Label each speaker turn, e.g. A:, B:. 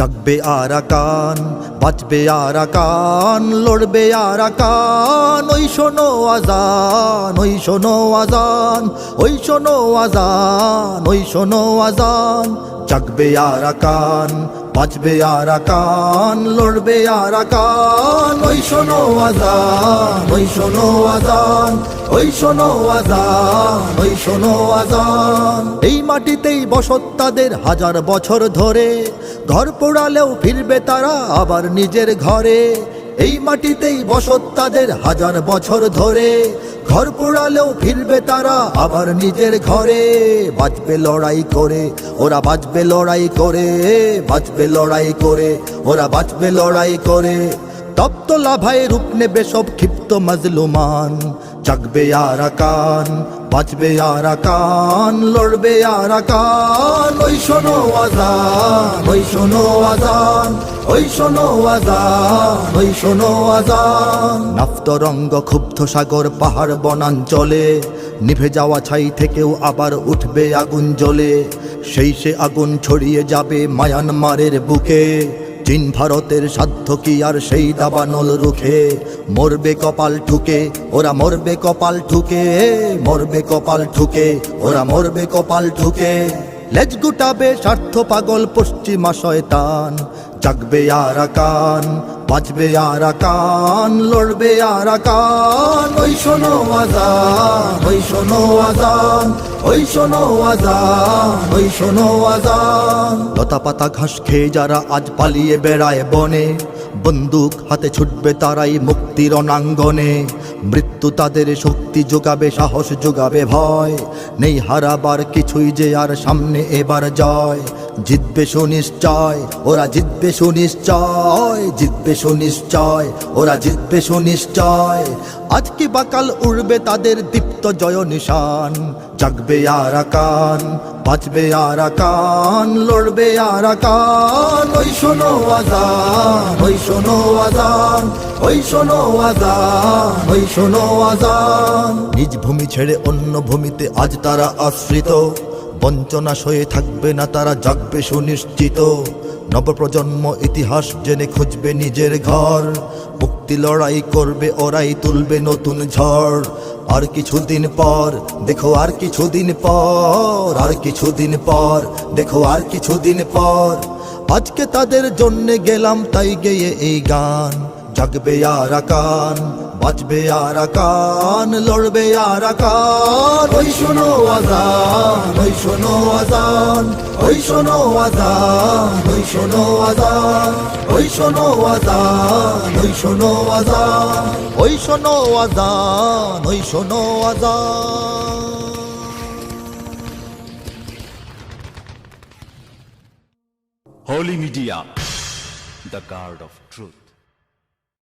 A: জাগবে আরাকান বাঁচবে আরাকান লড়বে আরাকান ওই শোনো আজান, ওই শোনো আজান, ওই শোনো আজান, ওই শোনো আজান। জাগবে আরাকান বাঁচবে আরাকান লড়বে আরাকান ওই শোনো আজান, ওই শোনো আজান, ওই শোনো আজান, ওই শোনো আজান। এই মাটিতেই বসত তাদের হাজার বছর ধরে। ঘর পোড়ালেও ফিরবে তারা আবার নিজের ঘরে। এই মাটিতেই বসত তাদের হাজার বছর ধরে। ঘর পোড়ালেও ফিরবে তারা, আবার নিজের ঘরে বাঁচবে লড়াই করে। ওরা বাঁচবে লড়াই করে, বাঁচবে লড়াই করে, ওরা বাঁচবে লড়াই করে। তপ্ত লাভায় রূপ নেবে সব ক্ষিপ্ত মজলুমান চাকবে আর আরাকান বাঁচবে আরাকান লড়বে আরাকান ওই শোনো আজান, ওই শোনো আজান, ওই শোনো আজান, ওই শোনো আজান। নাফতরঙ্গ ক্ষুব্ধ সাগর পাহাড় বনাঞ্চলে, নিভে যাওয়া ছাই থেকেও আবার উঠবে আগুন জ্বলে। সেই সে আগুন ছড়িয়ে যাবে মায়ানমারের বুকে। চীন ভারতের সাধ্য কি আর সেই দাবানল রুখে? মরবে কপাল ঠুকে, ওরা মরবে কপাল ঠুকে, মরবে কপাল ঠুকে, ওরা মরবে কপাল ঠুকে। লেজ গুটাবে স্বার্থ পাগল পশ্চিমা শয়তান জাগবে আরাকান বাঁচবে আরাকান লড়বে আরাকান ওই শোনো আজান, ওই শোনো আজান, ওই শোনো আজান, ওই শোনো আজান। লতা পাতা ঘাস খেয়ে যারা আজ পালিয়ে বেড়ায় বনে, বন্দুক হাতে ছুটবে তারাই মুক্তির অনাঙ্গনে। মৃত্যু তাদের শক্তি যোগাবে, সাহস যোগাবে ভয়, নেই হারাবার কিছুই যে আর সামনে এবার জয়। জিতবে সুনিশ্চয় ওরা জিতবে সুনিশ্চয় জিতবে সুনিশ্চয় ওরা জিতবে সুনিশ্চয় আজকে বাকাল উড়বে তাদের দীপ্ত জয় নিশান, জাগবে আরাকান বাঁচবে আরাকান লড়বে আরাকান ওই শোনো আজান, ওই শোনো আজান, ওই শোনো আজান, ওই শোনো আজান। নিজ ভূমি ছেড়ে অন্য ভূমিতে আজ তারা আশ্রিত। বঞ্চনা সয়ে থাকবে না তারা, জাগবে সুনিশ্চিত। নবপ্রজন্ম ইতিহাস জেনে খুঁজবে নিজের ঘর। মুক্তি লড়াই করবে, ওরাই তুলবে নতুন ঝড়। আর কিছুদিন পর, দেখো আর কিছুদিন পর, আর কিছুদিন পর, দেখো আর কিছুদিন পর। আজকে তাদের জন্যে গেলাম তাই গেয়ে এই গান। জাগবে আরাকান বাঁচবে আরাকান লড়বে আরাকান ওই শোনো আজান ওই শোনো আজান ওই শোনো আজান ওই শোনো আজান ওই শোনো আজান ওই শোনো আজান ওই শোনো আজান ওই শোনো আজান
B: Holy Media, the guard of truth.